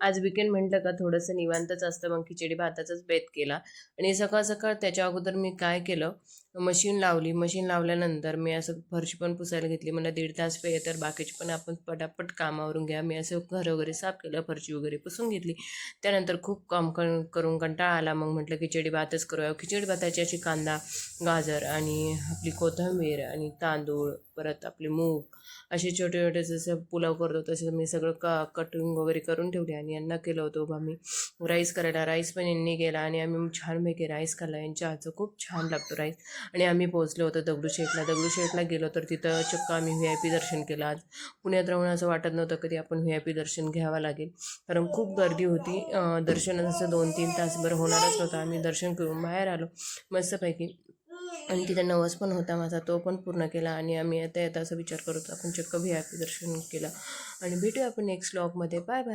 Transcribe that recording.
आज विकेंड म्हटलं का थोडंसं निवांतच असतं मग खिचडी भाताचाच बेत केला. आणि सकाळ सकाळ त्याच्या अगोदर मी काय केलं मशीन लावली मशीन लावल्यानंतर मी असं फरशी पण पुसायला घेतली. मला दीड तास पे तर बाकीचे पण आपण पटापट कामावरून घ्या. मी असं घर वगैरे साफ केलं फरशी वगैरे पुसून घेतली. त्यानंतर खूप काम कर करून कंटाळा आला. मग म्हटलं खिचडी भातच करूया. खिचडी भाताची अशी कांदा गाजर आणि आपली कोथिंबीर आणि तांदूळ परत आपले मूग असे छोटे छोटे जसं पुलाव करतो तसं मी सगळं क कटिंग वगैरे करून ठेवले आणि यांना केलं होतं. उभा मी राईस करायला. राईस पण यांनी केला आणि आम्ही छानपैकी राईस खाल्ला. यांच्या हातचं खूप छान लागतो राईस आणि आम्ही पोहोचलो होतो दगडूशेठला दगडूशेठला गेलो तर तिथं चक्क आम्ही व्ही आय पी दर्शन केलं. आज पुण्यात राहून असं वाटत नव्हतं कधी आपण व्ही आय पी दर्शन घ्यावं लागेल. कारण खूप गर्दी होती. दर्शन असं दोन तीन तासभर होणारच नव्हतं. आम्ही दर्शन करून बाहेर आलो. मस्तपैकी. आणि तिथे नवस पण होता माझा. तो पण पूर्ण केला. आणि आम्ही आता येता असा विचार करत आपण चक्क व्ही आय पी दर्शन केलं. आणि भेटूया आपण नेक्स्ट ब्लॉगमध्ये बाय बाय